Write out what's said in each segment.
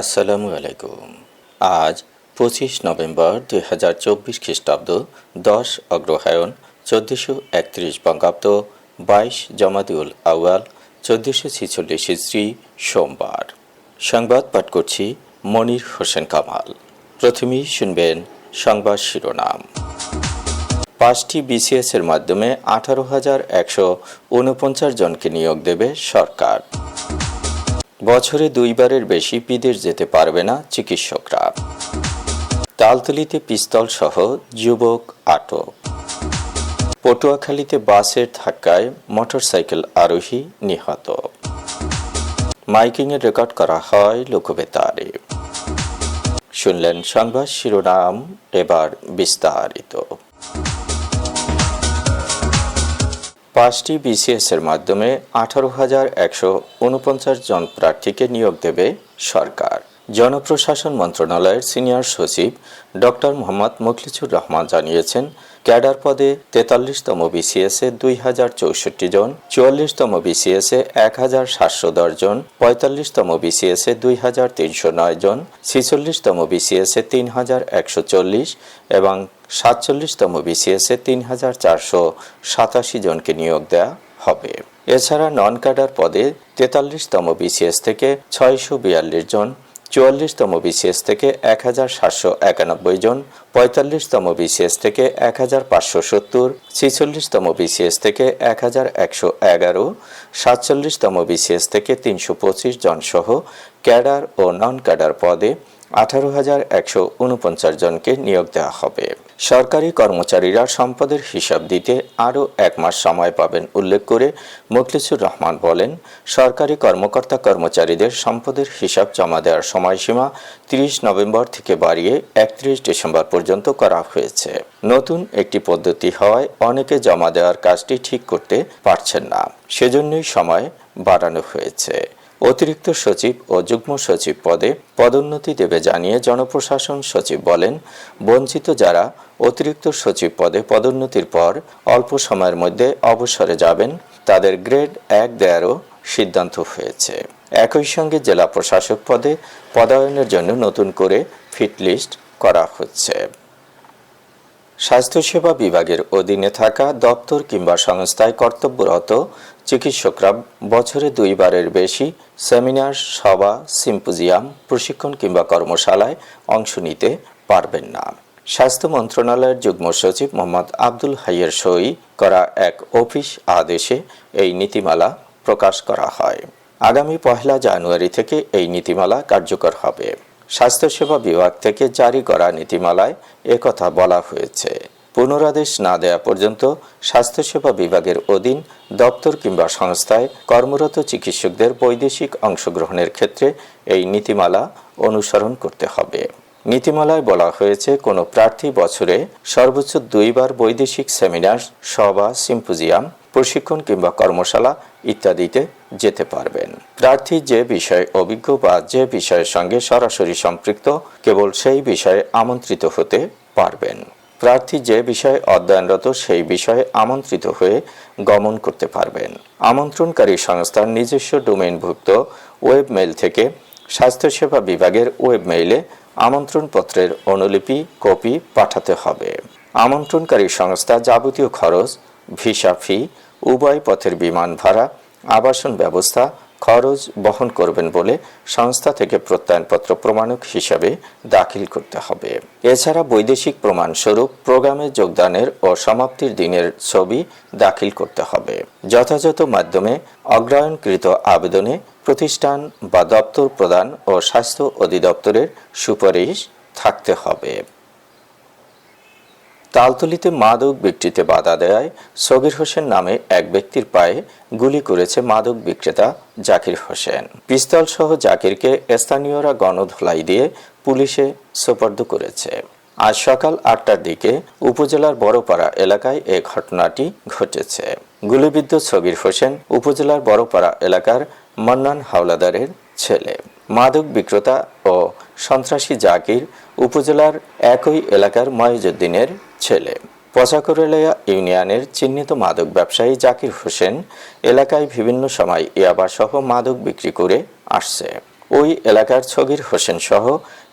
আসসালামু আলাইকুম। আজ পঁচিশ নভেম্বর দুই হাজার চব্বিশ খ্রিস্টাব্দ, দশ অগ্রহায়ণ, চোদ্দোশো একত্রিশ বঙ্গাব্দ, বাইশ জমাদিউল আউয়াল, চোদ্দোশো ছিচল্লিশ ইস্রি, সোমবার। সংবাদ পাঠ করছি মনির হোসেন কামাল। প্রথমেই শুনবেন সংবাদ শিরোনাম। পাঁচটি বিসিএস এর মাধ্যমে আঠারো হাজার একশো উনপঞ্চাশ জনকে নিয়োগ দেবে সরকার। বছরে দুইবারের বেশি বিদেশ যেতে পারবে না চিকিৎসকরা। তালতলিতে পিস্তল সহ যুবক আটক। পটুয়াখালীতে বাসের ধাক্কায় মোটরসাইকেল আরোহী নিহত। মাইকিংয়ে রেকর্ড করা হয় লোকবেতারে। শুনলেন সংবাদ শিরোনাম এবার বিস্তারিত। পাঁচটি বিসিএস এর মাধ্যমে আঠারো হাজার একশো উনপঞ্চাশ জন প্রার্থীকে নিয়োগ দেবে সরকার। জনপ্রশাসন মন্ত্রণালয়ের সিনিয়র সচিব ডক্টর মোহাম্মদ মুখলিছুর রহমান জানিয়েছেন, ক্যাডার পদে তেতাল্লিশতম বিসিএসে দুই হাজার চৌষট্টি জন, চুয়াল্লিশতম বিসিএসে এক হাজার সাতশো দশ জন, পঁয়তাল্লিশতম বিসিএসে দুই হাজার তিনশো নয় জন, ছিচল্লিশতম বিসিএসে তিন হাজার একশো চল্লিশ এবং সাতচল্লিশতম বিসিএসে তিন হাজার চারশো সাতাশি জনকে নিয়োগ দেওয়া হবে। এছাড়া নন ক্যাডার পদে তেতাল্লিশতম বিসিএস থেকে ছয়শো বিয়াল্লিশ জন, চুয়াল্লিশতম বিসিএস থেকে এক হাজার সাতশো একানব্বই জন, পঁয়তাল্লিশতম বিসিএস থেকে এক হাজার পাঁচশো সত্তর, ছিচল্লিশতম বিসিএস থেকে এক হাজার একশো এগারো, সাতচল্লিশতম বিসিএস থেকে তিনশো পঁচিশ জন সহ ক্যাডার ও নন ক্যাডার পদে আঠারো হাজার একশো উনপঞ্চাশ জনকে নিয়োগ দেওয়া হবে। সরকারি কর্মচারীরা সম্পদের হিসাব দিতে আরও এক মাস সময় পাবেন, উল্লেখ করে মুখলিসুর রহমান বলেন, সরকারি কর্মকর্তা কর্মচারীদের সম্পদের হিসাব জমা দেওয়ার সময়সীমা তিরিশ নভেম্বর থেকে বাড়িয়ে একত্রিশ ডিসেম্বর পর্যন্ত করা হয়েছে। নতুন একটি পদ্ধতি হওয়ায় অনেকে জমা দেওয়ার কাজটি ঠিক করতে পারছেন না। সেজন্যই সময় বাড়ানো হয়েছে। অতিরিক্ত সচিব ও যুগ্ম সচিব পদে পদোন্নতি দেবে জানিয়ে জনপ্রশাসন সচিব বলেন, বঞ্চিত যারা অতিরিক্ত সচিব পদে পদোন্নতির পর অল্প সময়ের মধ্যে অবসরে যাবেন, তাদের গ্রেড এক দেয়ারও সিদ্ধান্ত হয়েছে। একই সঙ্গে জেলা প্রশাসক পদে পদায়নের জন্য নতুন করে ফিটলিস্ট করা হচ্ছে। স্বাস্থ্যসেবা বিভাগের অধীনে থাকা দপ্তর কিংবা সংস্থায় কর্তব্যরত চিকিৎসকরা বছরে দুইবারের বেশি সেমিনার, সভা, সিম্পোজিয়াম, প্রশিক্ষণ কিংবা কর্মশালায় অংশ নিতে পারবেন না। স্বাস্থ্য মন্ত্রণালয়ের যুগ্ম সচিব মোহাম্মদ আব্দুল হাইয়ের সই করা এক অফিস আদেশে এই নীতিমালা প্রকাশ করা হয়। আগামী পহেলা জানুয়ারি থেকে এই নীতিমালা কার্যকর হবে। স্বাস্থ্যসেবা বিভাগ থেকে জারি করা নীতিমালায় একথা বলা হয়েছে। পুনরাদেশ না দেয়া পর্যন্ত স্বাস্থ্যসেবা বিভাগের অধীন দপ্তর কিংবা সংস্থায় কর্মরত চিকিৎসকদের বৈদেশিক অংশগ্রহণের ক্ষেত্রে এই নীতিমালা অনুসরণ করতে হবে। নীতিমালায় বলা হয়েছে, কোনো প্রার্থী বছরে সর্বোচ্চ দুইবার বৈদেশিক সেমিনার, সভা, সিম্পোজিয়াম প্রশিক্ষণ কিংবা কর্মশালা ইত্যাদিতে যেতে পারবেন। প্রার্থী যে বিষয়ে অভিজ্ঞ বা যে বিষয়ের সঙ্গে সরাসরি সম্পৃক্ত কেবল সেই বিষয়ে আমন্ত্রিত হতে পারবেন। প্রার্থী যে বিষয়ে অধ্যয়নরত সেই বিষয়ে আমন্ত্রিত হয়ে গমন করতে পারবেন। আমন্ত্রণকারী সংস্থার নিজস্ব ডোমেইনভুক্ত ওয়েব মেইল থেকে স্বাস্থ্যসেবা বিভাগের ওয়েব মেইলে আমন্ত্রণপত্রের অনুলিপি, কপি পাঠাতে হবে। আমন্ত্রণকারী সংস্থা যাবতীয় খরচ, ভিসা ফি উভয় পথের বিমান ভাড়া, আবাসন ব্যবস্থা, খরচ বহন করবেন বলে সংস্থা থেকে প্রত্যয়নপত্র প্রমাণক হিসাবে দাখিল করতে হবে। এছাড়া বৈদেশিক প্রমাণস্বরূপ প্রোগ্রামে যোগদানের ও সমাপ্তির দিনের ছবি দাখিল করতে হবে। যথাযথ মাধ্যমে অগ্রায়ণকৃত আবেদনে প্রতিষ্ঠান বা দপ্তর প্রদান ও স্বাস্থ্য অধিদপ্তরের সুপারিশ থাকতে হবে। তালতলিতে মাদক বিক্রিতে বাধা দেয় সগির হোসেন নামে এক ব্যক্তির পায়ে গুলি করেছে মাদক বিক্রেতা জাকির হোসেন। পিস্তল সহ জাকিরকে স্থানীয়রা গণধোলাই দিয়ে পুলিশে সোপর্দ করেছে। আজ সকাল আটটার দিকে উপজেলার বড়পাড়া এলাকায় এ ঘটনাটি ঘটেছে। গুলিবিদ্ধ সগির হোসেন উপজেলার বড়পাড়া এলাকার মন্নান হাওলাদারের ছেলে। মাদক বিক্রেতা ও সন্ত্রাসী জাকির উপজেলার একই এলাকার ময়জুদ্দিনের ছেলে। পচাকরেলিয়া ইউনিয়নের চিহ্নিত মাদক ব্যবসায়ী জাকির হোসেন এলাকায় বিভিন্ন সময় ইয়াবা সহ মাদক বিক্রি করে আসছে। ওই এলাকার ছগির হোসেন সহ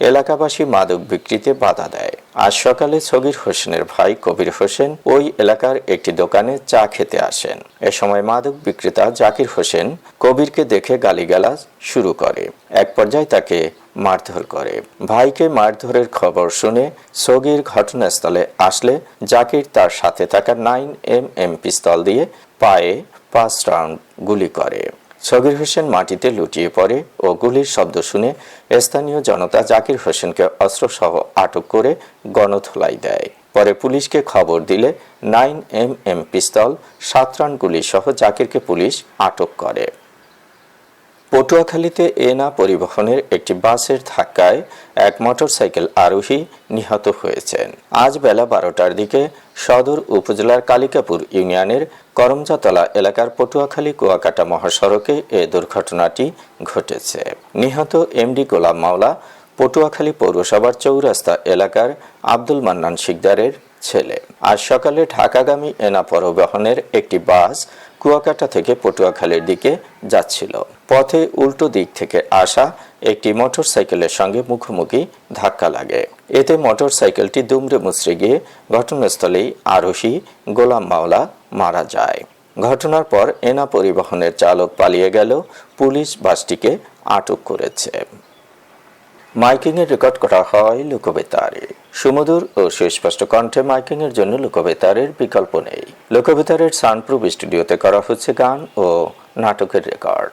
এলাকাবাসী মাদক বিক্রিতে বাধা দেয়। আজ সকালে ছগির হোসেনের ভাই কবির হোসেন ওই এলাকার একটি দোকানে চা খেতে আসেন। এ সময় মাদক বিক্রেতা জাকির হোসেন কবিরকে দেখে গালিগালাজ শুরু করে। এক পর্যায়ে তাকে মারধর করে। ভাইকে মারধরের খবর শুনে সগির ঘটনাস্থলে আসলে জাকির তার সাথে থাকা নাইন এম এম পিস্তল দিয়ে পায়ে পাঁচ রাউন্ড গুলি করে। সগির হোসেন মাটিতে লুটিয়ে পড়ে ও গুলির শব্দ শুনে স্থানীয় জনতা জাকির হোসেনকে অস্ত্রসহ আটক করে গণধোলাই দেয়। পরে পুলিশকে খবর দিলে নাইন এম এম পিস্তল সাত রান গুলি সহ জাকিরকে পুলিশ আটক করে। পটুয়াখালীতে এনা পরিবহনের একটি বাসের ধাক্কায় এক মোটরসাইকেল আরোহী নিহত হয়েছেন। আজ বেলা বারোটার দিকে সদর উপজেলার কালিকাপুর ইউনিয়নের করমজাতলা এলাকার পটুয়াখালী কুয়াকাটা মহাসড়কে এ দুর্ঘটনাটি ঘটেছে। নিহত এমডি গোলাম মাওলা পটুয়াখালী পৌরসভার চৌরাস্তা এলাকার আব্দুল মান্নান শিকদারের ছেলে। আজ সকালে ঢাকাগামী এনা পরিবহনের একটি বাস কুয়াকাটা থেকে পটুয়াখালীর দিকে যাচ্ছিল। পথে উল্টো দিক থেকে আসা একটি মোটরসাইকেলের সঙ্গে মুখোমুখি ধাক্কা লাগে। এতে মোটরসাইকেলটি দুমড়ে মুচড়ে গিয়ে ঘটনাস্থলেই আরোহী গোলাম মাওলা মারা যায়। ঘটনার পর এনা পরিবহনের চালক পালিয়ে গেল, পুলিশ বাসটিকে আটক করেছে। মাইকিং এর রেকর্ড করা হয় লোকবেতারে। সুমধুর ও সুস্পষ্ট কণ্ঠে মাইকিং এর জন্য লোকবেতারের বিকল্প নেই। লোকবেতারের সানপ্রুফ স্টুডিওতে করা হচ্ছে গান ও নাটকের record.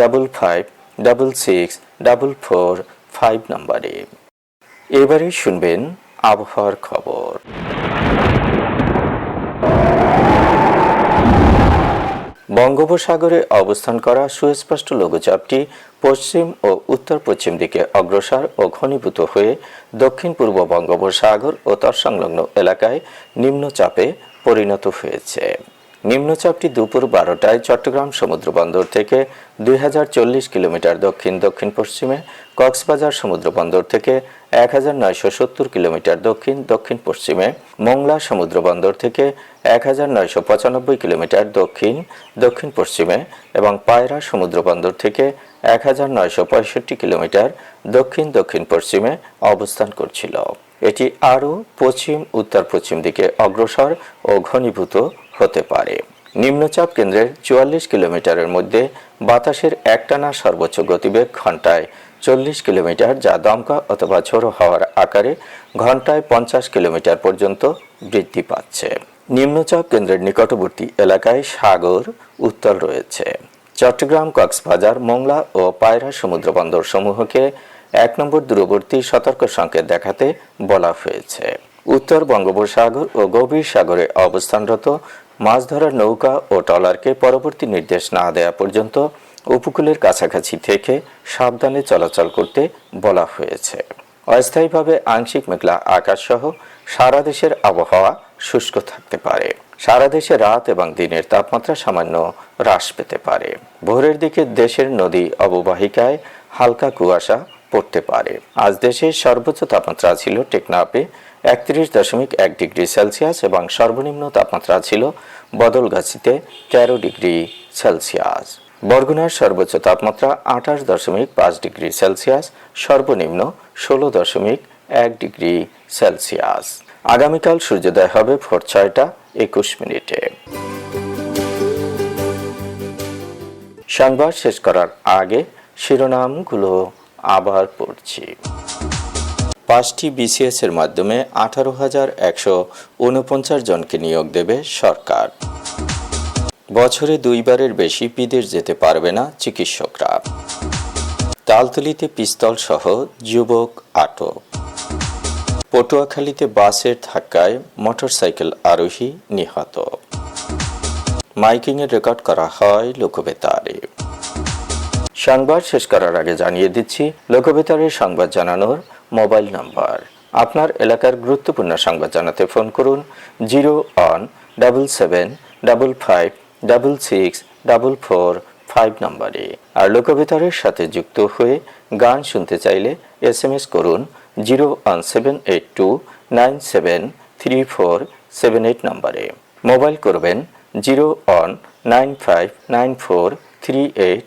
double five double six double four five নম্বরে। এবারে শুনবেন আবহাওয়ার খবর। বঙ্গোপসাগরে অবস্থান করা সুস্পষ্ট লঘুচাপটি পশ্চিম ও উত্তর পশ্চিম দিকে অগ্রসর ও ঘনীভূত হয়ে দক্ষিণ পূর্ব বঙ্গোপসাগর ও তৎসংলগ্ন এলাকায় নিম্নচাপে পরিণত হয়েছে। নিম্নচাপটি দুপুর বারোটায় চট্টগ্রাম সমুদ্র বন্দর থেকে দুই হাজার চল্লিশ কিলোমিটার দক্ষিণ দক্ষিণ পশ্চিমে, কক্সবাজার সমুদ্র বন্দর থেকে এক হাজার নয়শো সত্তর কিলোমিটার দক্ষিণ দক্ষিণ পশ্চিমে, মোংলা সমুদ্র বন্দর থেকে এক হাজার নয়শো পঁচানব্বই কিলোমিটার দক্ষিণ দক্ষিণ পশ্চিমে এবং পায়রা সমুদ্র বন্দর থেকে এক হাজার নয়শো পঁয়ষট্টি কিলোমিটার দক্ষিণ দক্ষিণ পশ্চিমে অবস্থান করছিল। এটি আরও পশ্চিম উত্তর পশ্চিম দিকে অগ্রসর ও ঘনীভূত হতে পারে। নিম্নচাপ কেন্দ্রের চুয়াল্লিশ কিলোমিটারের মধ্যে বাতাসের একটানা সর্বোচ্চ গতিবেগ ঘন্টায় চল্লিশ কিলোমিটার, যা দমকা অথবা ঝোড়ো হওয়ার আকারে ঘন্টায় পঞ্চাশ কিলোমিটার পর্যন্ত বৃদ্ধি পাচ্ছে। নিম্নচাপ কেন্দ্রের নিকটবর্তী এলাকায় সাগর উত্তর রয়েছে। চট্টগ্রাম, কক্সবাজার, মোংলা ও পায়রা সমুদ্র বন্দর সমূহকে এক নম্বর দূরবর্তী সতর্ক সংকেত দেখাতে বলা হয়েছে। উত্তর বঙ্গোপসাগর ও গভীর সাগরে অবস্থানরত, মাছ ধরার নৌকা ও ট্রলারকে পরবর্তী নির্দেশ না দেওয়া পর্যন্ত উপকূলের কাছাকাছি থেকে সাবধানে চলাচল করতে বলা হয়েছে। অস্থায়ীভাবে আংশিক মেঘলা আকাশ সহ সারা দেশের আবহাওয়া শুষ্ক থাকতে পারে। সারা দেশে রাত এবং দিনের তাপমাত্রা সামান্য হ্রাস পেতে পারে। ভোরের দিকে দেশের নদী অববাহিকায় হালকা কুয়াশা পড়তে পারে। আজ দেশের সর্বোচ্চ তাপমাত্রা ছিল টেকনাপে একত্রিশ দশমিক এক ডিগ্রি সেলসিয়াস এবং সর্বনিম্ন তাপমাত্রা ছিল বদলগাছিতে তেরো ডিগ্রি সেলসিয়াস। বরগুনার সর্বোচ্চ তাপমাত্রা আঠাশ দশমিক পাঁচ ডিগ্রি সেলসিয়াস, সর্বনিম্ন ষোলো দশমিক এক ডিগ্রি সেলসিয়াস। আগামীকাল সূর্যোদয় হবে ভোর ছয়টা একুশ মিনিটে। সংবাদ শেষ করার আগে শিরোনামগুলো আবার পড়ছি। পাঁচটি বিসিএস এর মাধ্যমে আঠারো হাজার একশো উনপঞ্চাশ জনকে নিয়োগ দেবে সরকার। বছরে দুইবারের বেশি বিদেশ যেতে পারবে না চিকিৎসকরা। তালতলিতে পিস্তল সহ যুবক আটক। পটুয়াখালীতে বাসের ধাক্কায় মোটরসাইকেল আরোহী নিহত। মাইকিংয়ের রেকর্ড করা হয় লোকবেতারে। সংবাদ শেষ করার আগে জানিয়ে দিচ্ছি লোকবেতারের সংবাদ জানানোর মোবাইল নাম্বার। আপনার এলাকার গুরুত্বপূর্ণ সংবাদ জানাতে ফোন করুন zero one double seven double five double six double four five নম্বরে। আর লোকবেতারের সাথে যুক্ত হয়ে গান শুনতে চাইলে এস এম এস করুন zero one seven eight two nine seven three four seven eight নম্বরে। মোবাইল করবেন zero one nine five nine four three eight